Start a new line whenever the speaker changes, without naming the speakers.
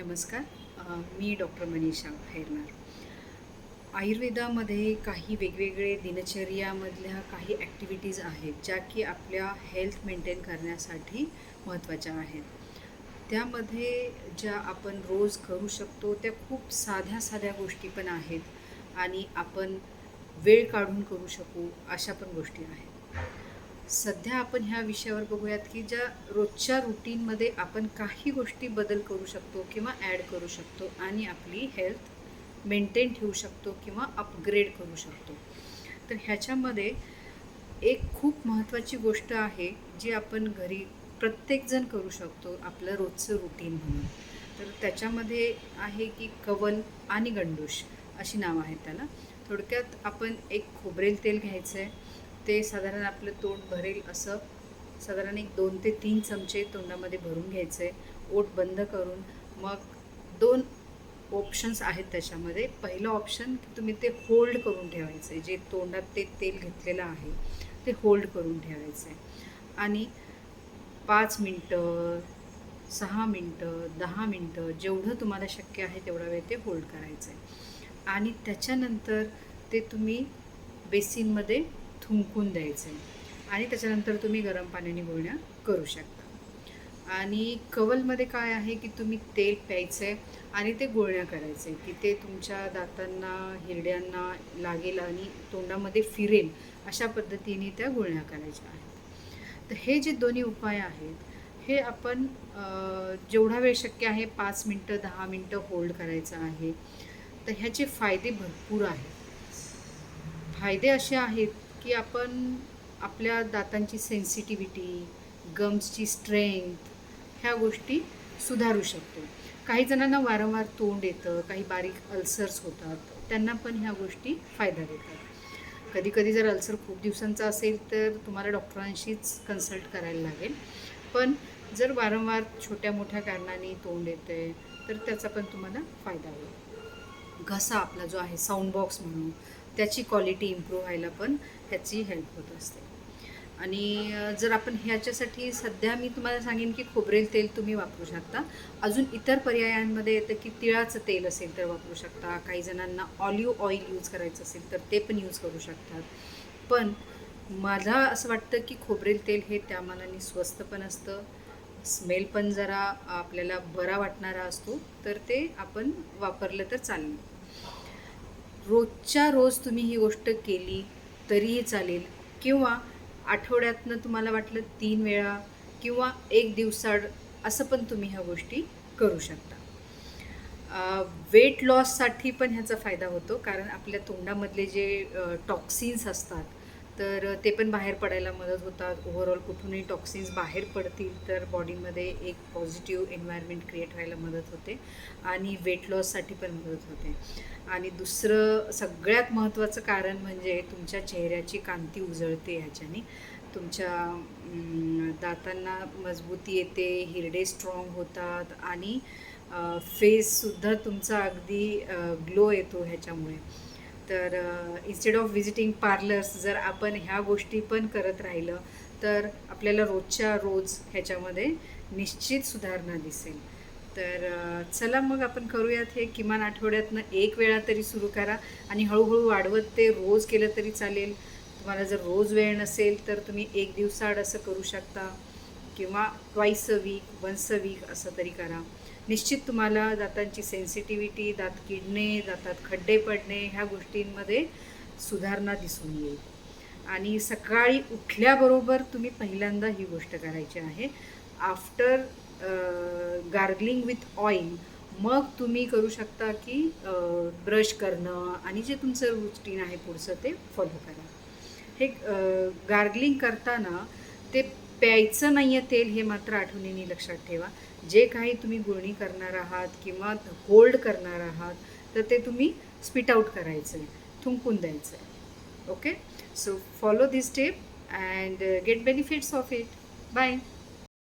नमस्कार. मी डॉक्टर मनीषा खैरनार आयुर्वेदामध्ये काही वेगवेगळे दिनचर्यामधल्या काही ॲक्टिव्हिटीज आहेत ज्या की आपल्या हेल्थ मेंटेन करण्यासाठी महत्त्वाच्या आहेत. त्यामध्ये ज्या आपण रोज करू शकतो त्या खूप साध्या साध्या गोष्टी पण आहेत आणि आपण वेळ काढून करू शकू अशा पण गोष्टी आहेत. सध्या आपण ह्या विषयावर बघूयात की ज्या रोजच्या रुटीनमध्ये आपण काही गोष्टी बदल करू शकतो किंवा ॲड करू शकतो आणि आपली हेल्थ मेंटेन ठेवू शकतो किंवा अपग्रेड करू शकतो. तर ह्याच्यामध्ये एक खूप महत्त्वाची गोष्ट आहे जी आपण घरी प्रत्येकजण करू शकतो आपलं रोजचं रुटीन म्हणून. तर त्याच्यामध्ये आहे की कवल आणि गंडूश अशी नावं आहेत त्याला. थोडक्यात आपण एक खोबरेल तेल घ्यायचं आहे ते साधारण आपलं तोंड भरेल असं साधारण एक दोन ते तीन चमचे तोंडामध्ये भरून घ्यायचं. आहे ओट बंद करून मग दोन ऑप्शन्स आहेत त्याच्यामध्ये. पहिलं ऑप्शन की तुम्ही ते होल्ड करून ठेवायचं. आहे जे तोंडात ते तेल घेतलेलं आहे ते होल्ड करून ठेवायचं. आहे आणि पाच मिनटं सहा मिनटं दहा मिनटं जेवढं तुम्हाला शक्य आहे तेवढा वेळ ते होल्ड करायचं. आहे आणि त्याच्यानंतर ते तुम्ही बेसिनमध्ये थुंकून द्यायचं. आहे आणि त्याच्यानंतर तुम्ही गरम पाण्याने गुळण्या करू शकता. आणि कवलमध्ये काय आहे की तुम्ही तेल प्यायचं आहे आणि ते गुळण्या करायचे. की ते तुमच्या दातांना हिरड्यांना लागेल आणि तोंडामध्ये फिरेल अशा पद्धतीने त्या गुळण्या करायच्या आहेत. तर हे जे दोन्ही उपाय आहेत हे आपण जेवढा वेळ शक्य आहे पाच मिनटं दहा मिनटं होल्ड करायचं आहे. तर ह्याचे फायदे भरपूर आहेत. फायदे असे आहेत की आपण आपल्या दातांची सेन्सिटिव्हिटी गम्सची स्ट्रेंथ ह्या गोष्टी सुधारू शकतो. काही जणांना वारंवार तोंड येतं काही बारीक अल्सर्स होतात त्यांना पण ह्या गोष्टी फायदा देतात. कधीकधी जर अल्सर खूप दिवसांचा असेल तर तुम्हाला डॉक्टरांशीच कन्सल्ट करायला लागेल. पण जर वारंवार छोट्या मोठ्या कारणाने तोंड येतं आहे तर त्याचा पण तुम्हाला फायदा होईल. घसा आपला जो आहे साऊंड बॉक्स म्हणून त्याची क्वालिटी इम्प्रूव्ह व्हायला पण ह्याची हेल्प होत असते. आणि जर आपण ह्याच्यासाठी सध्या मी तुम्हाला सांगेन की खोबरेल तेल तुम्ही वापरू शकता. अजून इतर पर्यायांमध्ये येतं की तिळाचं तेल असेल तर वापरू शकता. काही जणांना ऑलिव्ह ऑइल यूज करायचं असेल तर ते पण यूज करू शकतात. पण मला असं वाटतं की खोबरेल तेल हे त्या मानाने स्वस्त पण असतं. स्मेल पण जरा आपल्याला बरा वाटणारा असतो. तर ते आपण वापरलं तर चालेल. रोजच्या रोज तुम्ही ही गोष्ट केली तरीही चालेल. किंवा आठवड्यातनं तुम्हाला वाटलं तीन वेळा किंवा एक दिवसाड असं पण तुम्ही ह्या गोष्टी करू शकता. वेट लॉससाठी पण ह्याचा फायदा होतो कारण आपल्या तोंडामधले जे टॉक्सिन्स असतात तर ते पण बाहेर पडायला मदत होतात. ओव्हरऑल कुठूनही टॉक्सिन्स बाहेर पडतील तर बॉडीमध्ये एक पॉझिटिव्ह एन्व्हायरमेंट क्रिएट व्हायला मदत होते आणि वेट लॉससाठी पण मदत होते. आणि दुसरं सगळ्यात महत्त्वाचं कारण म्हणजे तुमच्या चेहऱ्याची कांती उजळते ह्याच्याने. तुमच्या दातांना मजबूती येते हिरडे स्ट्रॉंग होतात आणि फेससुद्धा तुमचा अगदी ग्लो येतो ह्याच्यामुळे. तर इन्स्टेड ऑफ व्हिजिटिंग पार्लर्स जर आपण ह्या गोष्टी पण करत राहिलं तर आपल्याला रोजच्या रोज ह्याच्यामध्ये निश्चित सुधारणा दिसेल. तर चला मग आपण करूयात हे किमान आठवड्यातनं एक वेळा तरी सुरू करा आणि हळूहळू वाढवत ते रोज केलं तरी चालेल. तुम्हाला जर रोज वेळ नसेल तर तुम्ही एक दिवसाआड असं करू शकता. किंवा twice a week once a week असं तरी करा. निश्चित तुम्हाला दातांची सेन्सिटिव्हिटी दात किडणे दातात खड्डे पडणे ह्या गोष्टींमध्ये सुधारणा दिसून येईल. आणि सकाळी उठल्याबरोबर तुम्ही पहिल्यांदा ही गोष्ट करायची आहे. आफ्टर गार्गलिंग विथ ऑइल मग तुम्ही करू शकता की ब्रश करणं आणि जे तुमचं रुटीन आहे पुढचं ते फॉलो करा. हे गार्गलिंग करताना ते प्यायचं नाही आहे तेल हे मात्र आठवणीने लक्षात ठेवा. जे काही तुम्ही गुळणी करणार आहात किंवा होल्ड करणार आहात तर ते तुम्ही स्पिट आउट करायचं आहे थुंकून द्यायचं आहे okay so follow this step and get benefits of it bye